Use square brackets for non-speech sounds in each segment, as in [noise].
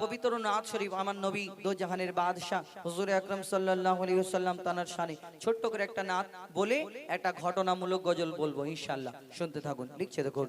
পবিত্র নাথ শরীফ আমার নবী দো জাহানের বাদশাহ হুজুর আকরম সাল্লাহ তানার সানে ছোট্ট করে একটা নাথ বলে একটা ঘটনামূলক গজল বলব ইনশাল্লাহ শুনতে থাকুন, লিখছে দেখুন।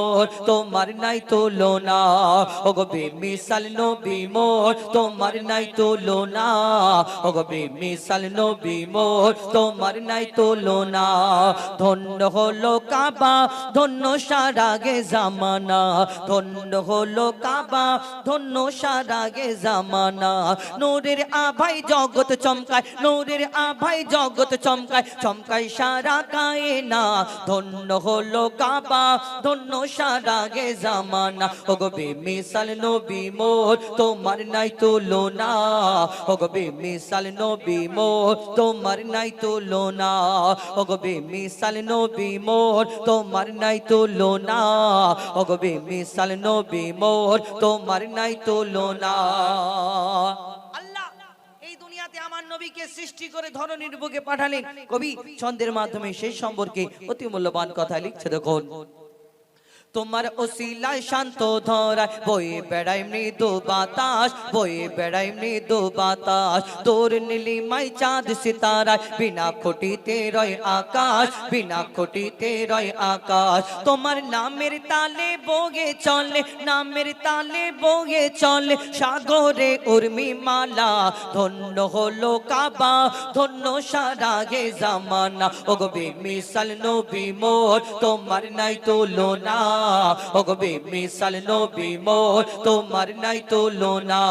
তোমার নাই তুলনা। ওগো বেমিসাল নবী মোর, তোমার নাই তুলনা। ওগো বেমিসাল নবী মোর, তোমার নাই তুলনা। ধন্য হলো কাবা, ধন্য সারাগে জামানা। ধন্য হলো কাবা, ধন্য সারাগে জামানা। নূরের আভাই জগৎ চমকায়, নূরের আভাই জগৎ চমকায় চমকায় সারা কায়না। ধন্য হলো কাবা, ধন্য সারাগে জামানা। ও ওগো বেমিসাল নবী মোর, তোমার নাই তুলনা। ওগো বেমিসাল নবী মোর, তোমার নাই তুলনা। ওগো বেমিসাল নবী মোর, তোমার নাই তুলনা। ওগো বেমিসাল নবী মোর, তোমার নাই তুলনা। আমার নবীকে সৃষ্টি করে ধরনীর বুকে পাঠালেন। কবি, ছন্দের মাধ্যমে সেই সম্পর্কে অতি মূল্যবান কথা লিখছে দেখুন। তোমার ওসিলায় শান্ত ধরায় বয়ে বেড়াই মৃদু বাতাস বয়ে বেড়াই মৃদু বাতাস। তোর নীলিমাই চাঁদ সিতারায়, বিনা খুঁটিতে রয় আকাশ, বিনা খুঁটিতে রয় আকাশ। তোমার নামের তালে বগে চলে, নামের তালে বগে চলে, সাগরে উর্মি মালা, ধন্য হলো কাবা, ধন্য সারাগে জামানা। ওগো বেমিসাল নবী মোর, তোমার নাই তুলনা। ওগো মিসাল নবী মোর, তোমার নাই তুলনা।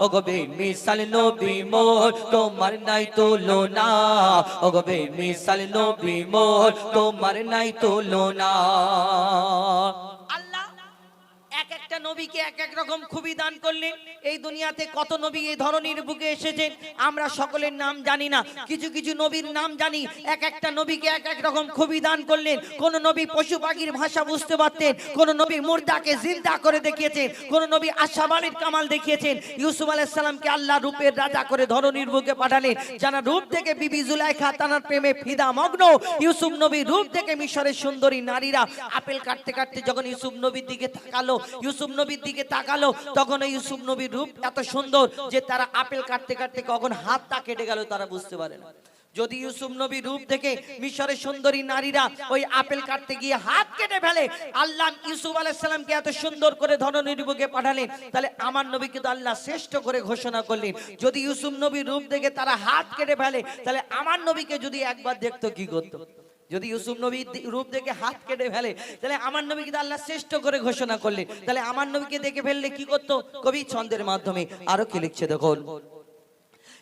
ওগবে মিসাল নবী মোর, তোমার নাই তুলনা। ওগবে মিসাল নবী মোর, তোমার নাই তুলনা। নবীকে এক এক রকম খুবই দান করলেন। এই দুনিয়াতে কত নবী এই ধরনের বুকে এসেছেন, আমরা সকলের নাম জানি না। কিছু কিছু নবীর নাম জানি, এক একটা নবীকে এক এক রকম খুবই দান করলেন। কোন নবী পশু পাখির ভাষা বুঝতে পারতেন, কোন নবী মুর্দাকে জিন্দা করে দেখিয়েছেন, কোন নবী আশাবালির কামাল দেখিয়েছেন। ইউসুফ আলাইসাল্লামকে আল্লাহ রূপের রাজা করে ধরনীর বুকে পাঠালেন, যারা রূপ থেকে বিবি জুলাইখা, তানার প্রেমে ফিদা মগ্ন, ইউসুফ নবী রূপ থেকে মিশরের সুন্দরী নারীরা, আপেল কাটতে কাটতে যখন ইউসুফ নবীর দিকে তাকালো, ইউসুফ নবীর দিকে তাকালো, তখন ওই ইউসুফ নবীর রূপ এত সুন্দর যে তারা আপেল কাটতে কাটতে কখন হাতটা কেটে গেল তারা বুঝতে পারে না। যদি ইউসুফ নবী রূপ থেকে মিশরের সুন্দরী নারীরা ওই আপেল কাটতে গিয়ে হাত কেটে ফেলে, আল্লাহ ইউসুফ আলাইসাল্লামকে এত সুন্দর করে ধননীর বুকে পাঠালেন, তাহলে আমার নবীকে তো আল্লাহ শ্রেষ্ঠ করে ঘোষণা করলেন, যদি ইউসুফ নবীর রূপ থেকে তারা হাত কেটে ফেলে, তাহলে আমার নবীকে যদি একবার দেখতো কি করতো? যদি ইউসুফ নবী রূপ দেখে হাত কেটে ফেলে, তাহলে আমার নবীকে আল্লাহ শ্রেষ্ঠ করে ঘোষণা করলে তাহলে আমার নবীকে দেখে ফেললে কি করতো? কবি ছন্দের মাধ্যমে। আরও কি লিখছে দেখুন?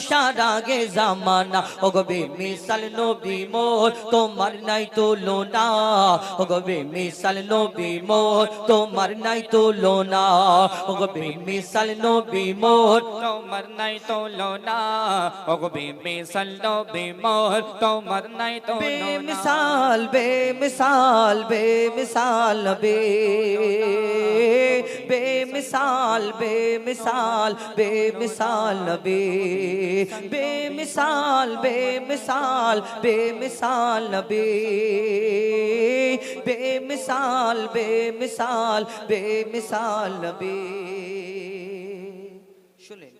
সারাগে জামানা ওগো বেমিসাল নবী মোর তোমার নাই তুলনা ওগো বেমিসাল নবী মোর তোমার নাই তুলনা ওগো বেমিসাল নবী মোর তোমার নাই তুলনা ওগো বেমিসাল নবী মোর তোমার নাই তুলনা বেমিসাল বেমিসাল বেমিসাল বে বেমিসাল বেমিসাল বেমিসাল বে বেমিসাল বেমিসাল বেমিসাল বে বেমিসাল বেমিসাল বেমিসাল বে শুনলেন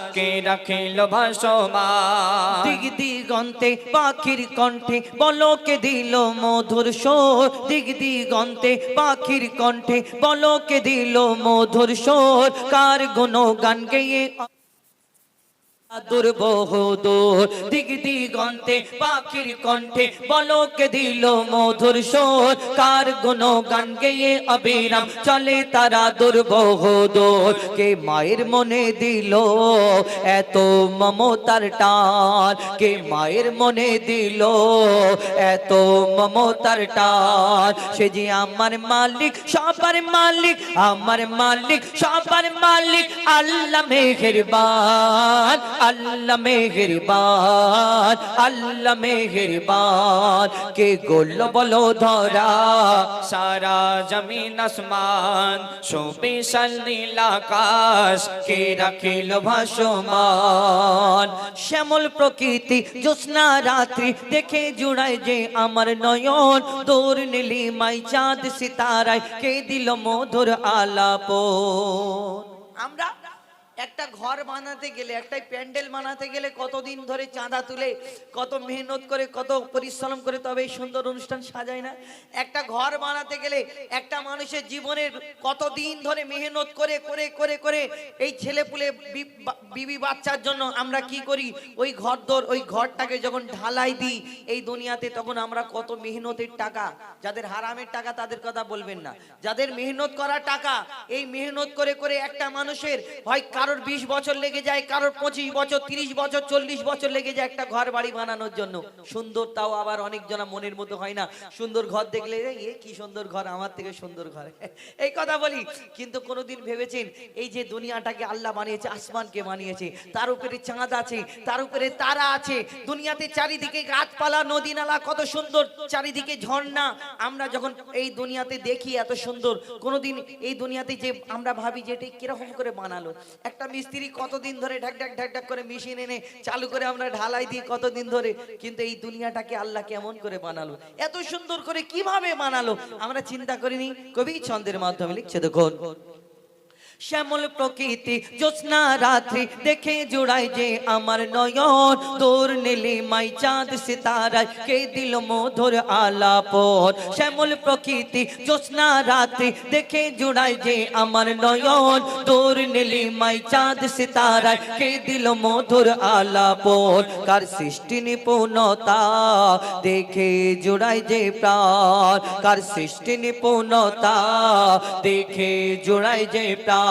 কে রাখিল ভাসমান। দিগ দিগন্তে পাখির কণ্ঠে বলকে দিল মধুর সোর দিগ দিগন্তে পাখির কণ্ঠে বলকে দিল মধুর সোর কার গুণ গান গেয়ে দুর্বহদূর দিগ দিগন্তে, পাখির কণ্ঠে বলকে দিল মধুর সোর। কার গুণ গান গেয়ে অবিরাম চলে তারা কে মায়ের মনে দিল এত মমতার টান? কে মায়ের মনে দিল এত মমতার টান? সে যে আমার মালিক, সবার মালিক, আমার মালিক, সবার মালিক, আল্লাহ মেহেরবান। আল্লাহ মেহেরবান আল্লাহ মেহেরবান। কে গোল বলো ধরা, সারা জমিন আসমান, সুবিশাল নীল আকাশ, কে রাখিল ভাসমান। শ্যামল প্রকৃতি, জ্যোৎস্না রাত্রি, দেখে জুড়ায় যে আমার নয়ন। দূর নীলি মাই চাঁদ, সিতারায় কে দিল মধুর আলাপ আমরা একটা ঘর বানাতে গেলে, একটা প্যান্ডেল বানাতে গেলে কতদিন ধরে চাঁদা তুলে, কত মেহনত করে, কত পরিশ্রম করে তবে এই সুন্দর অনুষ্ঠান সাজায় না? একটা ঘর বানাতে গেলে একটা মানুষের জীবনের কতদিন ধরে মেহনত করে করে করে করে এই ছেলে পুলে বিবি বাচ্চার জন্য আমরা কি করি? ওই ঘর দর ওই ঘরটাকে যখন ঢালাই দিই, এই দুনিয়াতে তখন আমরা কত মেহনতের টাকা, যাদের হারামের টাকা তাদের কথা বলবেন না। যাদের মেহনত করা টাকা, এই মেহনত করে করে একটা মানুষের হয় কারোর বিশ বছর লেগে যায়, কারোর পঁচিশ বছর, তিরিশ বছর, চল্লিশ বছর লেগে যায় একটা ঘর বাড়ি বানানোর জন্য। সুন্দর তাও আবার অনেক জনা মনের মতো হয় না। সুন্দর ঘর দেখলে, এ কি সুন্দর ঘর, আমার থেকে সুন্দর ঘর। [laughs] এই কথা বলি। কিন্তু কোনোদিন ভেবেছেন, এই যে দুনিয়াটাকে আল্লাহ বানিয়েছে, আসমানকে বানিয়েছে, তার উপরে চাঁদ আছে, তার উপরে তারা আছে, দুনিয়াতে চারিদিকে গাছপালা নদী নালা কত সুন্দর চারিদিকে ঝর্ণা। আমরা যখন এই দুনিয়াতে দেখি এত সুন্দর, কোনোদিন এই দুনিয়াতে যে আমরা ভাবি যে এটা কীরকম করে বানালো। একটা মিস্ত্রি কতদিন ধরে ঢাক ঢাক ঢাক ঢাক করে মেশিন এনে চালু করে আমরা ঢালাই দিই কতদিন ধরে? কিন্তু এই দুনিয়াটাকে আল্লাহ কেমন করে বানালো? এত সুন্দর করে কীভাবে বানালো? আমরা চিন্তা করিনি? কবি ছন্দের মাধ্যমে লিখছে দেখুন শ্যামল প্রকৃতি, জ্যোৎস্না রাত্রি, দেখে জোড়ায় যে আমার নয়ন। তোর নীলি মাই চাঁদ সিতারায়, কে দিল মধুর আলাপন? শ্যামল প্রকৃতি, জ্যোৎস্না রাত্রি, দেখে জোড়ায় যে আমার নয়ন। তোর নীলি মাই চাঁদ সিতারায়, কে দিল মধুর আলাপন? কার সৃষ্টি নিপুণতা? দেখে জোড়ায় যে প্রাণ। কার সৃষ্টি নিপুণতা? দেখে জোড়ায় যে প্রাণ।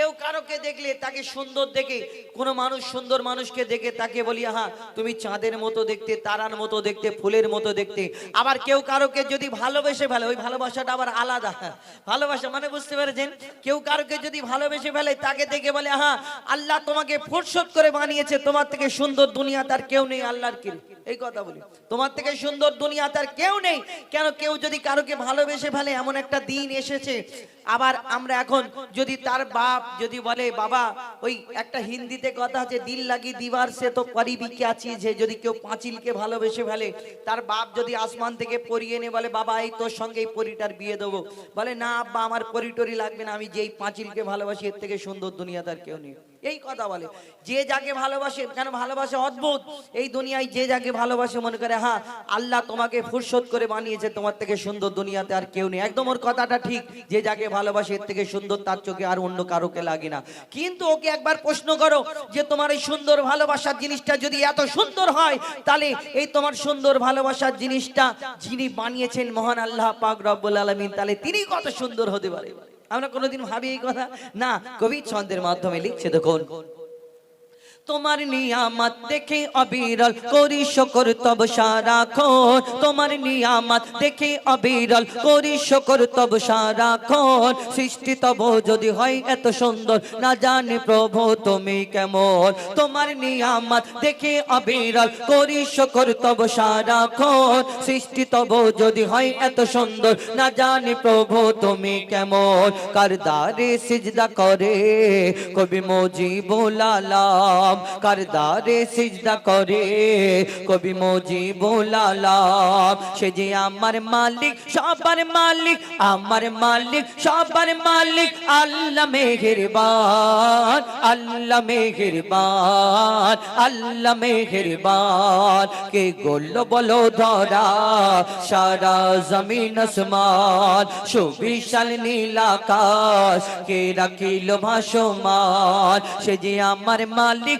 কেউ কারোকে দেখলে তাকে সুন্দর দেখে, কোনো মানুষ সুন্দর মানুষকে দেখে তাকে বলি হ্যাঁ তুমি চাঁদের মতো দেখতে, তারার মতো দেখতে, ফুলের মতো দেখতে। আবার কেউ কারোকে যদি ভালোবেসে ফেলে, ওই ভালোবাসাটা আবার আলাদা। ভালোবাসা মানে বুঝতে পেরেছেন? কেউ কারোকে যদি ভালোবেসে ফেলে, তাকে দেখে বলে হ্যাঁ আল্লাহ তোমাকে ফুরসত করে বানিয়েছে, তোমার থেকে সুন্দর দুনিয়া তার কেউ নেই, আল্লাহর কি এই কথা বলি। তোমার থেকে সুন্দর দুনিয়া তার কেউ নেই। কেন কেউ যদি কারোকে ভালোবেসে ফেলে, এমন একটা দিন এসেছে। আবার আমরা এখন যদি তার বাপ যদি বলে, বাবা, ওই একটা হিন্দিতে কথা আছে, দিল লাগি দিবার সে তো করিবি কে যে যদি কেউ পাঁচিলকে ভালোবেসে ফেলে, তার বাপ যদি আসমান থেকে পরিয়ে নে বলে, বাবা, এই তোর সঙ্গে এই পরিটার বিয়ে দেবো। বলে, না, আব্বা, আমার পরিটরি লাগবে না, আমি যেই পাঁচিলকে ভালোবাসি, এর থেকে সুন্দর দুনিয়া তার কেউ নেই। এই কথা বলে। যে যাকে ভালোবাসে, কেন ভালোবাসে অদ্ভুত? এই দুনিয়ায় যে যাকে ভালোবাসে মনে করে হ্যাঁ আল্লাহ তোমাকে ফুরসত করে বানিয়েছে, তোমার থেকে সুন্দর দুনিয়াতে আর কেউ নেই। একদম ওর কথাটা ঠিক। যে যাকে ভালোবাসে, এর থেকে সুন্দর তার চোখে আর অন্য কারোকে লাগে না। কিন্তু ওকে একবার প্রশ্ন করো যে, তোমার এই সুন্দর ভালোবাসার জিনিসটা যদি এত সুন্দর হয়, তাহলে এই তোমার সুন্দর ভালোবাসার জিনিসটা যিনি বানিয়েছেন মহান আল্লাহ পাক রব্বুল আলামিন, তাহলে তিনি কত সুন্দর হতে পারে? আমরা কোনোদিন ভাবি এই কথা। না কবি ছন্দের মাধ্যমে লিখছে দেখুন। তোমার নিয়ামত দেখে অবিরল করি শকর, তব সারাক্ষণ তোমার নিয়ামত দেখে অবিরল করি শকর, তব সারাক্ষণ সৃষ্টি তব যদি হয় এত সুন্দর, না জানি প্রভু তুমি কেমন। তোমার নিয়ামত দেখে অবিরল করি শকর, তব সারাক্ষণ সৃষ্টি তব যদি হয় এত সুন্দর, না জানি প্রভু তুমি কেমন। কার দারে সিজদা করে, কবি মজি বোলালাম কার দারে সিজদা করে। কবি মজি বোলালাম সে যে আমার মালিক, সবার মালিক, আমার মালিক, সবার মালিক, আল্লাহ মেহেরবান আল্লাহ মেহেরবান আল্লাহ মেহেরবান। কে গোল বলো ধরা, সারা জমিন আসমান, সুবিশাল নীল আকাশ, কে রাখিল ভাসমান, সে যে আমার মালিক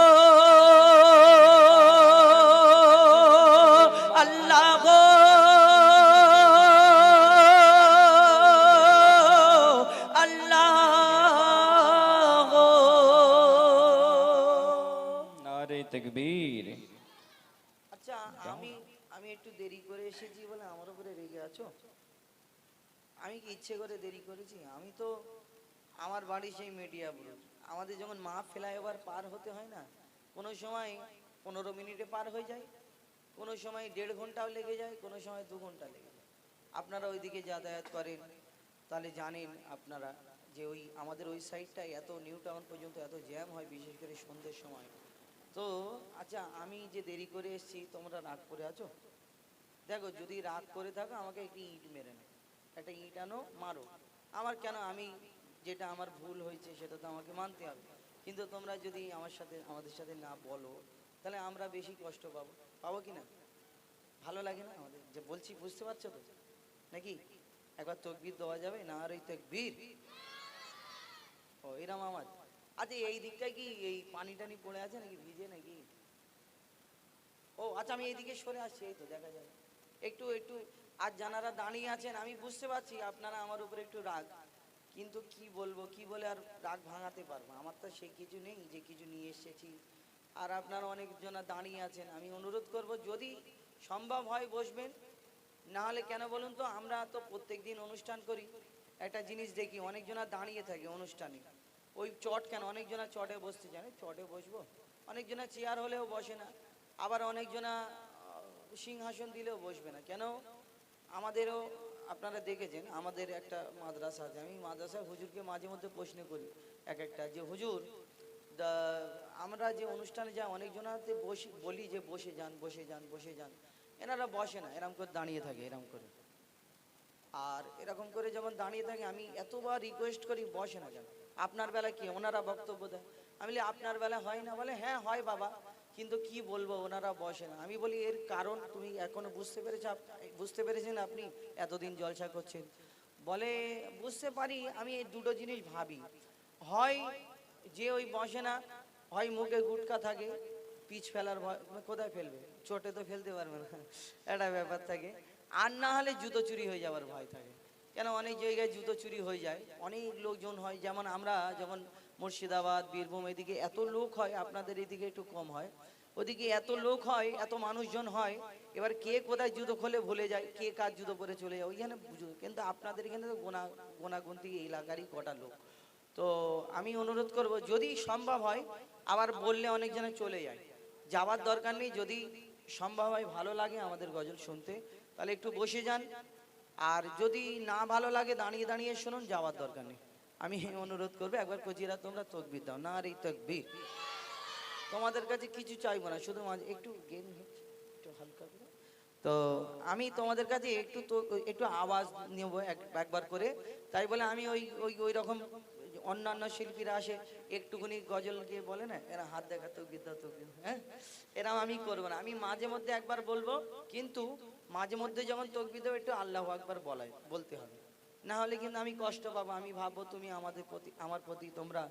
সেই মিডিয়া বুড়ো আমাদের যখন মা ফ্লাইওভার পার হতে হয় না, কোনো সময় পনেরো মিনিটে পার হয়ে যায়, কোনো সময় দেড় ঘন্টাও লেগে যায়, কোনো সময় দু ঘণ্টা লেগে যায়। আপনারা ওইদিকে যাতায়াত করেন, তাহলে জানেন আপনারা যে ওই, আমাদের ওই সাইডটায় এত নিউ টাউন পর্যন্ত এত জ্যাম হয়, বিশেষ করে সন্ধ্যের সময়। তো আচ্ছা আমি যে দেরি করে এসেছি, তোমরা রাগ করে আছো? দেখো, যদি রাগ করে থাকো, আমাকে একটি ইট মেরে নাও। একটা ইট আনো, মারো। আমার কেন, আমি যেটা আমার ভুল হয়েছে, সেটা তো আমাকে মানতে হবে। কিন্তু তোমরা যদি আমার সাথে, আমাদের সাথে না বলো, তাহলে আমরা বেশি কষ্ট পাবো। পাবো কি না? ভালো লাগে না আমাদের? যে বলছি, বুঝতে পারছ তো? নাকি? একবার তকবির দেওয়া যাবে? না, আর ওই তকবির? ও, এরম আমার। আচ্ছা এই দিকটায় কি, এই পানি টানি পড়ে আছে নাকি? ভিজে নাকি? ও আচ্ছা আমি এইদিকে সরে আসছি, এই তো দেখা যাবে একটু একটু, আর যারা দাঁড়িয়ে আছেন, আমি বুঝতে পারছি, আপনারা আমার উপরে একটু রাগ। কিন্তু কি বলব, কি বলে আর রাগ ভাঙাতে পারব আমার তো সে কিছু নেই, যে কিছু নিয়ে এসেছি। আর আপনারা অনেকজনা দাঁড়িয়ে আছেন। আমি অনুরোধ করব, যদি সম্ভব হয় বসবেন, না হলে কেন বলুন তো, আমরা তো প্রত্যেক দিন অনুষ্ঠান করি। একটা জিনিস দেখি অনেকজনা দাঁড়িয়ে থাকে অনুষ্ঠানে। ওই চট কেন অনেকজনা চটে বসতে জানে, চটে বসবো। অনেকজনা চেয়ার হলেও বসে না। আবার অনেকজনা সিংহাসন দিলেও বসবে না। কেন? আমাদেরও আপনারা দেখেছেন, আমাদের একটা মাদ্রাসা আছে। আমি মাদ্রাসার হুজুরকে মাঝে মধ্যে প্রশ্ন করি, এক একটা, যে, হুজুর আমরা যে অনুষ্ঠানে যাই, অনেকজনাতে বসি, বলি যে, বসে যান বসে যান বসে যান। এনারা বসে না, এরকম করে দাঁড়িয়ে থাকে, এরকম করে। আর এরকম করে যখন দাঁড়িয়ে থাকে, আমি এতবার রিকোয়েস্ট করি, বসে না কেন? আপনার বেলা কি? ওনারা বক্তব্য দেয়। আমি বলি, আপনার বেলা হয় না? বলে হ্যাঁ হয় বাবা। কিন্তু কি বলব, ওনারা বসে না আমি বলি, এর কারণ তুমি এখনও বুঝতে পেরেছ বুঝতে পেরেছেন আপনি? এতদিন জলসা করছেন। বলে, বুঝতে পারি, আমি এই দুটো জিনিস ভাবি। হয় যে ওই বসে না, হয় মুখে গুটকা থাকে, পিচ ফেলার ভয়, কোথায় ফেলবে? চোটে তো ফেলতে পারবে না। একটা ব্যাপার থাকে। আর না হলে জুতো চুরি হয়ে যাওয়ার ভয় থাকে। কেন? অনেক জায়গায় জুতো চুরি হয়ে যায়। অনেক লোকজন হয়, যেমন আমরা যখন মুর্শিদাবাদ, বীরভূম, এদিকে এত লোক হয়, আপনাদের এদিকে একটু কম হয়। ওদিকে এত লোক হয়, এত মানুষজন হয়, এবার কে কোথায় জুতো খোলে ভুলে যায়, কে কার জুতো পরে চলে যায়, ওইখানে কিন্তু আপনাদের এখানে তো গোনা, গোনাগুন্তি এলাকারই কটা লোক। তো আমি অনুরোধ করব, যদি সম্ভব হয়, আবার বললে অনেকজনে চলে যায়। যাওয়ার দরকার নেই, যদি সম্ভব হয়, ভালো লাগে আমাদের গজল শুনতে, তাহলে একটু বসে যান। আর যদি না ভালো লাগে, দাঁড়িয়ে দাঁড়িয়ে শুনুন, যাওয়ার দরকার নেই। আমি অনুরোধ করব, একবার কচিরা তোমরা তকবির দাও। না আর এই তকবির। তোমাদের কাছে কিছু চাইব না, শুধু একটু গেম একটু হালকা করে। তো আমি তোমাদের কাছে একটু তো, একটু আওয়াজ নেব এক- একবার করে। তাই বলে আমি ওই ওই ওই রকম অন্যান্য শিল্পীরা আসে, একটুখানি গজল গিয়ে বলে না, এরা হাত দেখা তো বিদ্যা তো হ্যাঁ? এরকম আমি করব না। আমি মাঝে মধ্যে একবার বলব, কিন্তু মাঝে মধ্যে যখন তকবিদ একটু আল্লাহ একবার বলাই বলতে হবে। না হলে কিন্তু আমি কষ্ট পাবো, আমি ভাববো তুমি আমাদের প্রতি, আমার প্রতি তোমরা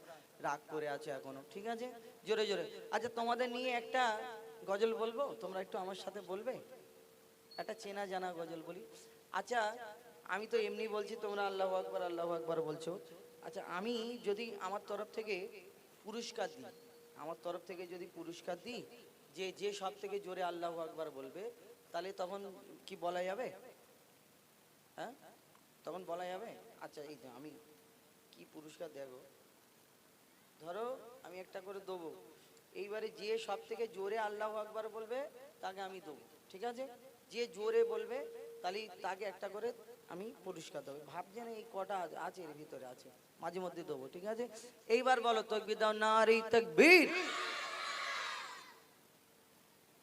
রাগ করে আছো এখনও, ঠিক আছে? জোরে জোরে। আচ্ছা তোমাদের নিয়ে একটা গজল বলব? তোমরা একটু আমার সাথে বলবে? একটা চেনা জানা গজল বলি। আচ্ছা আমি তো এমনি বলছি তোমরা আল্লাহ আকবর আল্লাহ আকবর বলছো। আচ্ছা আমি যদি আমার তরফ থেকে পুরস্কার দিই, আমার তরফ থেকে যদি পুরস্কার দিই, যে যে সব থেকে জোরে আল্লাহ আকবর বলবে, তাহলে তখন কি বলা যাবে? হ্যাঁ? তখন বলা যাবে আচ্ছা এই যে আমি কি পুরস্কার দেখো ধরো আমি একটা করে দেবো। এইবারে যে সব থেকে জোরে আল্লাহ আকবার বলবে, তাকে আমি দেবো, ঠিক আছে? যে জোরে বলবে, তাহলে তাকে একটা করে আমি পুরস্কার দেবো। ভাবছেন এই কটা আছে, এর ভিতরে আছে, মাঝে মধ্যে দেবো, ঠিক আছে? এইবার বলো, তকবির দাও নারী তকবীর।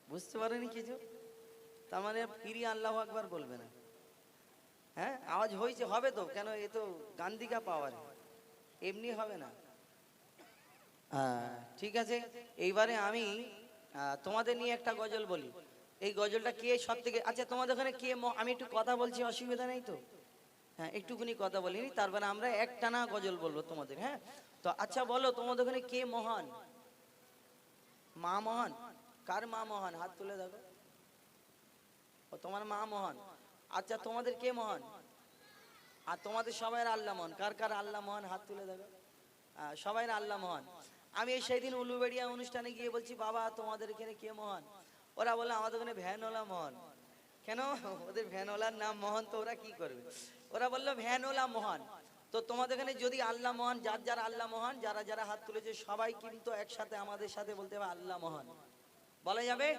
বুঝতে পারেনি কিছু? তার মানে ফিরি আল্লাহ আকবার বলবে না। হ্যাঁ আওয়াজ হয়েছে হবে তো। কেন এ তো গান্ধিকা পাওয়ার। এমনি হবে না। হ্যাঁ, ঠিক আছে। এইবারে আমি তোমাদের নিয়ে একটা গজল বলি। এই গজলটা কে সব থেকে আচ্ছা তোমাদের ওখানে কে আমি একটু কথা বলছি অসুবিধা নেই তো? হ্যাঁ একটুখানি কথা বলিনি তারপরে আমরা একটানা গজল বলব তোমাদের হ্যাঁ? তো আচ্ছা বলো তোমাদের ওখানে কে মহান? মা মহান? কার মা মহান? হাত তুলে দেখো। তোমার মা মহান? আচ্ছা তোমাদের কে মহান? আর তোমাদের সবাই আল্লাহ মহান। কার কার আল্লাহ মহান? হাত তুলে দেখো আহ, সবাই আল্লাহ মহান। আমি এই সেই দিন উলুবেড়িয়া অনুষ্ঠানে গিয়ে বলছি বাবা তোমাদের এখানে কে মহান? ওরা বলে আমাদের ওখানে ভ্যানওয়ালা মহান। কেন? ওদের ভ্যানওয়ালার নাম মহান তো ওরা কি করবে? ওরা বলল ভ্যানওয়ালা মহান। তো তোমাদের এখানে যদি আল্লাহ মহান যার যার আল্লাহ মহান যারা যারা হাত তুলেছে সবাই কিন্তু একসাথে আমাদের সাথে বলতে হবে আল্লাহ মহান। বলা যাবে?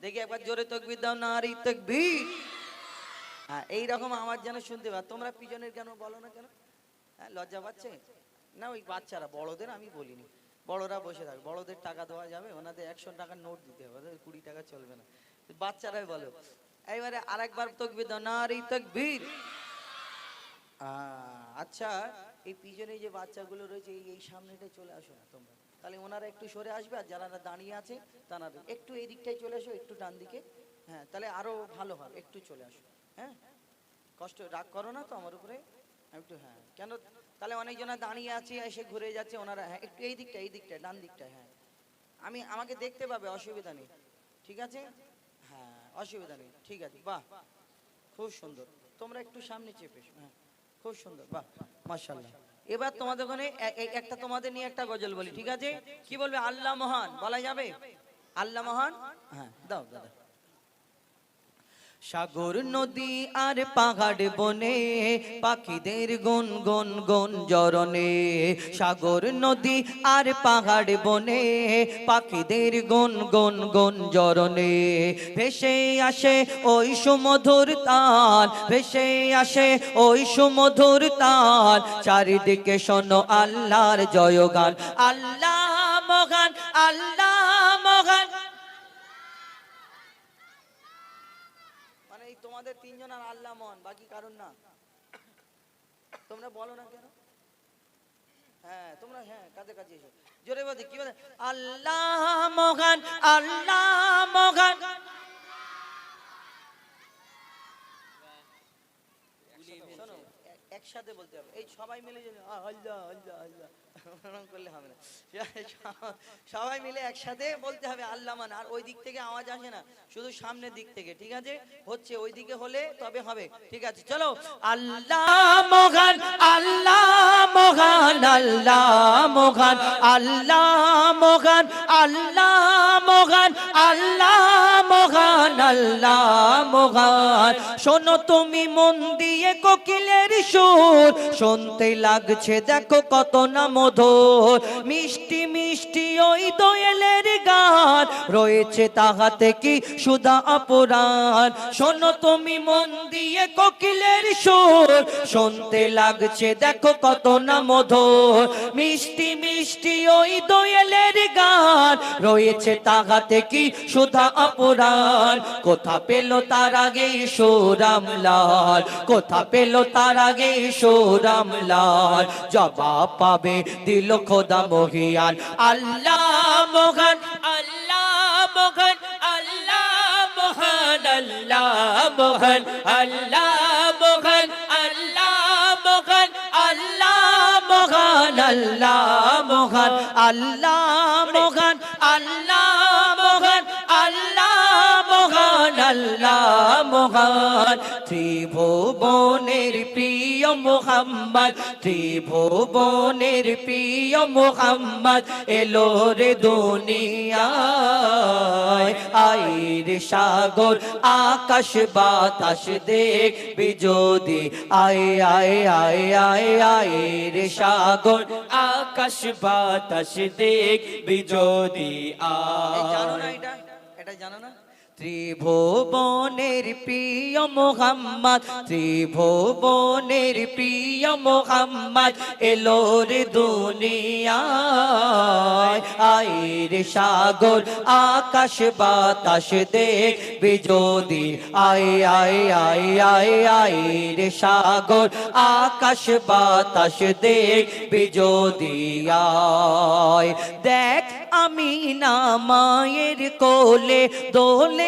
দেখি একবার জোরে তকবির দাও নারী তকবীর। হ্যাঁ এইরকম আমার যেন শুনতে পার তোমরা পিছনের কেন বলো না কেন? হ্যাঁ লজ্জা পাচ্ছে? না ওই বাচ্চারা বড়দের আমি বলিনি। বড়রা বসে থাকে বড়দের টাকা দেওয়া যাবে ওনাদের একশো টাকার নোট দিতে হবে কুড়ি টাকা চলবে না। বাচ্চারাই বলো। এইবারে আরেকবার তকবির দাও নারী তকবীর। আহ, আচ্ছা এই পিছনে যে বাচ্চাগুলো রয়েছে এই সামনেটা চলে আসো না তোমরা। তাহলে ওনারা একটু সরে আসবে আর যারা দাঁড়িয়ে আছে তারা একটু এই দিকটাই চলে আসো একটু ডান দিকে হ্যাঁ তাহলে আরও ভালো হয় একটু চলে আসো। হ্যাঁ? কষ্ট, রাগ করো না তো আমার উপরে? একটু হ্যাঁ। কেন? তাহলে অনেকজনা দাঁড়িয়ে আছে, এসে ঘুরে যাচ্ছে, ওনারা হ্যাঁ একটু এই দিকটা এই দিকটা ডান দিকটা হ্যাঁ। আমি, আমাকে দেখতে পাবে, অসুবিধা নেই। ঠিক আছে? হ্যাঁ অসুবিধা নেই। ঠিক আছে, বাহ। খুব সুন্দর। তোমরা একটু সামনে চেপে হ্যাঁ। খুব সুন্দর, বাহ, মাশাআল্লাহ। এবার তোমাদের ওখানে একটা তোমাদের নিয়ে একটা গজল বলি, ঠিক আছে? কি বলবে? আল্লাহ মহান, বলা যাবে? আল্লাহ মহান? হ্যাঁ দাও দাদা সাগর নদী আর পাহাড় বনে, পাখিদের গুন গুন গুন জরনে সাগর নদী আর পাহাড় বনে, পাখিদের গুন গুন গুন জরনে ভেসে আসে ওই সুমধুর তাল, ভেসে আসে ওই সুমধুর তাল। চারিদিকে শোনো আল্লাহর জয়গান, আল্লাহ মগান আল্লাহ মগান মানে এই তোমাদের মহান বাকি কারণ না। তোমরা বলো না কেন? হ্যাঁ তোমরা হ্যাঁ কাজে কাছে এসো। জোরে বাদে কি বলে? আল্লাহ মহান, আল্লাহ মগান শোনো এ- একসাথে বলতে হবে। এই সবাই মিলে যদি করলে হবে না। সবাই মিলে একসাথে বলতে হবে, আল্লাহ মান। আর ওই দিক থেকে আওয়াজ আসে না, শুধু সামনের দিক থেকে, ঠিক আছে? হচ্ছে ওই দিকে হলে তবে হবে, ঠিক আছে? চলো, আল্লাহ মগান আল্লাহ মগান আল্লাহ মগান আল্লাহ মগান আল্লাহ মগান আল্লাহ মগান আল্লাহ মহান। শোনো তুমি মন দিয়ে কোকিলের সুর শুনতে লাগছে, দেখো কত না মধুর। মিষ্টি মিষ্টি ওই দোয়েলের গান। রয়েছে তাহাতে কি সুদা অপরাণ শোনো তুমি মন দিয়ে কোকিলের সুর। শুনতে লাগছে, দেখো কত না মধুর। মিষ্টি মিষ্টি ওই দোয়েলের গান। রয়েছে তাহাতে কি সুধা অপরাণ কোথা পেল তার আগে সোরাম লাল? কোথা পেল তার আগে সোরাম লাল, জবাব পাবে দিল খোদা মহিয়ান আল্লাহ মহান আল্লাহ মহান আল্লাহ মহান আল্লাহ মহান আল্লাহ মহান আল্লাহ মহান আল্লাহ মহান আল্লাহ মহান আল্লাহ মহান, আল্লাহ আল্লাহ মহান, ত্রিভুবনের প্রিয় মোহাম্মদ, ত্রিভুবনের প্রিয় মোহাম্মদ, এলো রে দুনিয়ায়, আইর সাগর, আকাশ বাতাস দেখ, বিজোদি, আয় আয় আয় আয় আয় রে সাগর, আকাশ বাতাস দেখ, বিজোদি এই জানো না এটা? এটা জানো না? ত্রিভুবনের প্রিয় মোহাম্মদ, ত্রিভুবনের প্রিয় মোহাম্মদ, এলো রে দুনিয়ায়। আইর সাগর, আকাশ বাতাস দেখ, বিজোদি। আয় আয় আয় আয় আইর সাগর, আকাশ বাতাস দেখ, বিজোদি। আয়। দেখ আমি না মায়ের কোলে, দোলে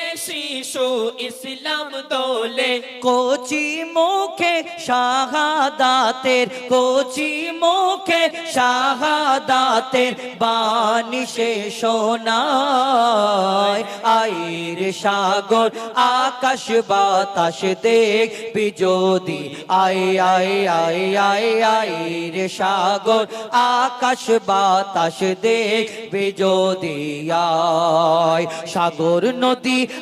শিশু ইসলাম দোলে। কোচি মুখে শাহাদাতের, কোচি মুখে শাহাদাতের বাণী সে শোনায়। আইর সাগর, আকাশ বাতাস দেখ, বিজোদি আয় আয় আয় আয় আয় রে সাগর, আকাশ বাতাস দেখ, বিজোদি আয় সাগর নদী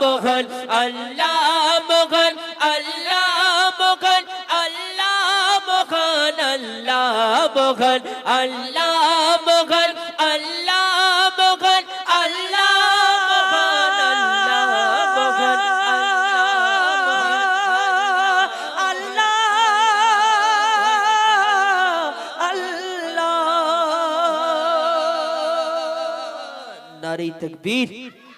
মোহন আল্লাহ মোহন আল্লাহ মোহন আল্লাহ মোহন আল্লাহ মোহন আল্লাহ মোহন আল্লাহ মোহন আল্লাহ নারী তকবীর